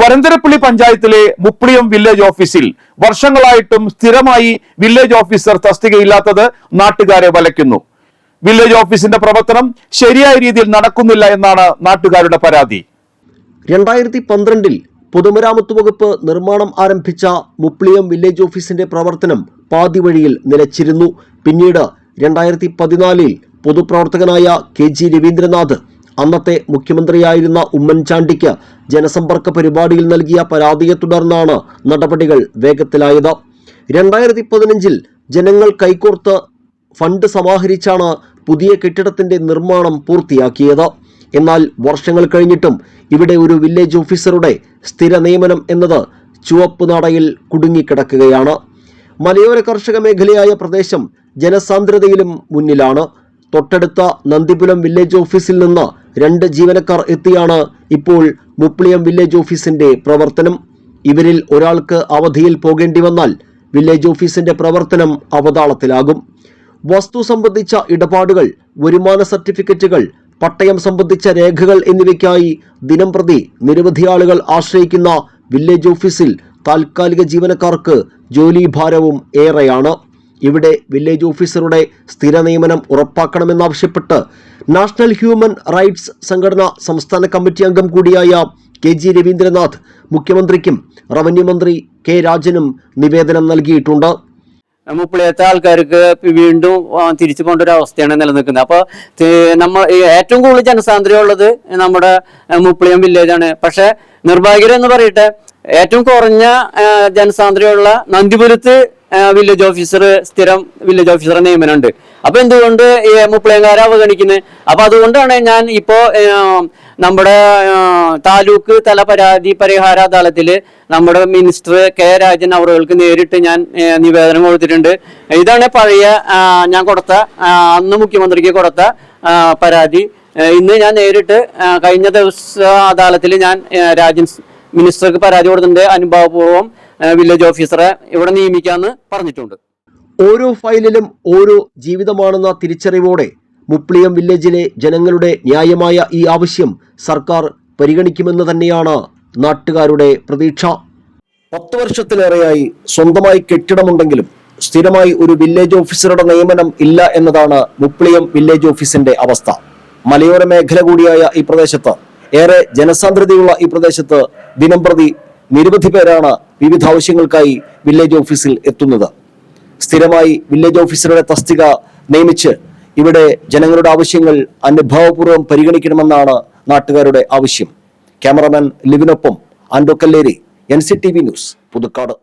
വരന്തരപ്പള്ളി പഞ്ചായത്തിലെ മുപ്പിളിയം വില്ലേജ് ഓഫീസിൽ വർഷങ്ങളായിട്ടും സ്ഥിരമായി വില്ലേജ് ഓഫീസർ തസ്തികയില്ലാത്തത് നാട്ടുകാരെ വലയ്ക്കുന്നു. വില്ലേജ് ഓഫീസിന്റെ പ്രവർത്തനം ശരിയായ രീതിയിൽ നടക്കുന്നില്ല എന്നാണ് നാട്ടുകാരുടെ പരാതി. രണ്ടായിരത്തി പന്ത്രണ്ടിൽ പൊതുമരാമത്ത് വകുപ്പ് നിർമ്മാണം ആരംഭിച്ച മുപ്ലിയം വില്ലേജ് ഓഫീസിന്റെ പ്രവർത്തനം പാതിവഴിയിൽ നിലച്ചിരുന്നു. പിന്നീട് രണ്ടായിരത്തി പതിനാലിൽ പൊതുപ്രവർത്തകനായ കെ ജി രവീന്ദ്രനാഥ് അന്നത്തെ മുഖ്യമന്ത്രിയായിരുന്ന ഉമ്മൻചാണ്ടിക്ക് ജനസമ്പർക്ക പരിപാടിയിൽ നൽകിയ പരാതിയെ തുടർന്നാണ് നടപടികൾ വേഗത്തിലായത്. രണ്ടായിരത്തി പതിനഞ്ചിൽ ജനങ്ങൾ കൈകോർത്ത് ഫണ്ട് സമാഹരിച്ചാണ് പുതിയ കെട്ടിടത്തിന്റെ നിർമ്മാണം പൂർത്തിയാക്കിയത്. എന്നാൽ വർഷങ്ങൾ കഴിഞ്ഞിട്ടും ഇവിടെ ഒരു വില്ലേജ് ഓഫീസറുടെ സ്ഥിര നിയമനം എന്നത് ചുവപ്പ് നടയിൽ കുടുങ്ങിക്കിടക്കുകയാണ്. മലയോര കർഷക മേഖലയായ പ്രദേശം ജനസാന്ദ്രതയിലും മുന്നിലാണ്. തൊട്ടടുത്ത നന്ദിപുരം വില്ലേജ് ഓഫീസിൽ നിന്ന് രണ്ട് ജീവനക്കാർ എത്തിയാണ് ഇപ്പോൾ മുപ്ലിയം വില്ലേജ് ഓഫീസിന്റെ പ്രവർത്തനം. ഇവരിൽ ഒരാൾക്ക് അവധിയിൽ പോകേണ്ടി വന്നാൽ വില്ലേജ് ഓഫീസിന്റെ പ്രവർത്തനം അവതാളത്തിലാകും. വസ്തു സംബന്ധിച്ച ഇടപാടുകൾ വരുമാന സർട്ടിഫിക്കറ്റുകൾ പട്ടയം സംബന്ധിച്ച രേഖകൾ എന്നിവയ്ക്കായി ദിനം പ്രതി നിരവധി ആളുകൾ ആശ്രയിക്കുന്ന വില്ലേജ് ഓഫീസിൽ താൽക്കാലിക ജീവനക്കാർക്ക് ജോലി ഭാരവും ഏറെയാണ്. ഇവിടെ വില്ലേജ് ഓഫീസറുടെ സ്ഥിര നിയമനം ഉറപ്പാക്കണമെന്നാവശ്യപ്പെട്ട് നാഷണൽ ഹ്യൂമൻ റൈറ്റ്സ് സംഘടന സംസ്ഥാന കമ്മിറ്റി അംഗം കൂടിയായ കെ ജി രവീന്ദ്രനാഥ് മുഖ്യമന്ത്രിക്കും റവന്യൂ മന്ത്രി കെ രാജനും നിവേദനം നൽകിയിട്ടുണ്ട്. മുപ്പിളിയത്തെ ആൾക്കാർക്ക് വീണ്ടും തിരിച്ചു പോകേണ്ട ഒരു അവസ്ഥയാണ് നിലനിൽക്കുന്നത്. അപ്പോൾ നമ്മൾ ഏറ്റവും കൂടുതൽ ജനസാന്ദ്രയുള്ളത് നമ്മുടെ മുപ്പിളിയം വില്ലേജാണ് പക്ഷേ നിർഭാഗ്യം എന്ന് പറയട്ടെ ഏറ്റവും കുറഞ്ഞ ജനസാന്ദ്രയുള്ള നന്ദിപുരത്ത് വില്ലേജ് ഓഫീസർ സ്ഥിരം വില്ലേജ് ഓഫീസറെ നിയമനമുണ്ട് അപ്പൊ എന്തുകൊണ്ട് ഈ മുപ്പളയങ്കാരെ അവഗണിക്കുന്നത് അപ്പൊ അതുകൊണ്ടാണ് ഞാൻ ഇപ്പോ നമ്മുടെ താലൂക്ക് തല പരാതി പരിഹാര അദാലത്തിൽ നമ്മുടെ മിനിസ്റ്റർ കെ രാജൻ അവറുകൾക്ക് നേരിട്ട് ഞാൻ നിവേദനം കൊടുത്തിട്ടുണ്ട്. ഇതാണ് പഴയ ഞാൻ കൊടുത്ത അന്ന് മുഖ്യമന്ത്രിക്ക് കൊടുത്ത പരാതി. ഇന്ന് ഞാൻ നേരിട്ട് കഴിഞ്ഞ ദിവസ അദാലത്തിൽ ഞാൻ രാജൻ മിനിസ്റ്റർക്ക് പരാതി കൊടുത്തിട്ടുണ്ട്. അനുഭാവപൂർവം വില്ലേജ് ഓഫീസറെ ഇവിടെ നിയമിക്കാമെന്ന് പറഞ്ഞിട്ടുണ്ട്. ഓരോ ഫയലിലും ഓരോ ജീവിതമാണെന്ന തിരിച്ചറിവോടെ മുപ്ലിയം വില്ലേജിലെ ജനങ്ങളുടെ ന്യായമായ ഈ ആവശ്യം സർക്കാർ പരിഗണിക്കുമെന്ന് തന്നെയാണ് നാട്ടുകാരുടെ പ്രതീക്ഷ. പത്ത് വർഷത്തിലേറെയായി സ്വന്തമായി കെട്ടിടമുണ്ടെങ്കിലും സ്ഥിരമായി ഒരു വില്ലേജ് ഓഫീസറുടെ നിയമനം ഇല്ല എന്നതാണ് മുപ്ലിയം വില്ലേജ് ഓഫീസിന്റെ അവസ്ഥ. മലയോര മേഖല കൂടിയായ ഈ പ്രദേശത്ത് ഏറെ ജനസാന്ദ്രതയുള്ള ഈ പ്രദേശത്ത് ദിനംപ്രതി നിരവധി പേരാണ് വിവിധ ആവശ്യങ്ങൾക്കായി വില്ലേജ് ഓഫീസിൽ എത്തുന്നത്. സ്ഥിരമായി വില്ലേജ് ഓഫീസറുടെ തസ്തിക നിയമിച്ച് ഇവിടെ ജനങ്ങളുടെ ആവശ്യങ്ങൾ അനുഭാവപൂർവം പരിഗണിക്കണമെന്നാണ് നാട്ടുകാരുടെ ആവശ്യം. Cameraman ലിവിനൊപ്പം Ando Kalleri N C T V news Puthukkad.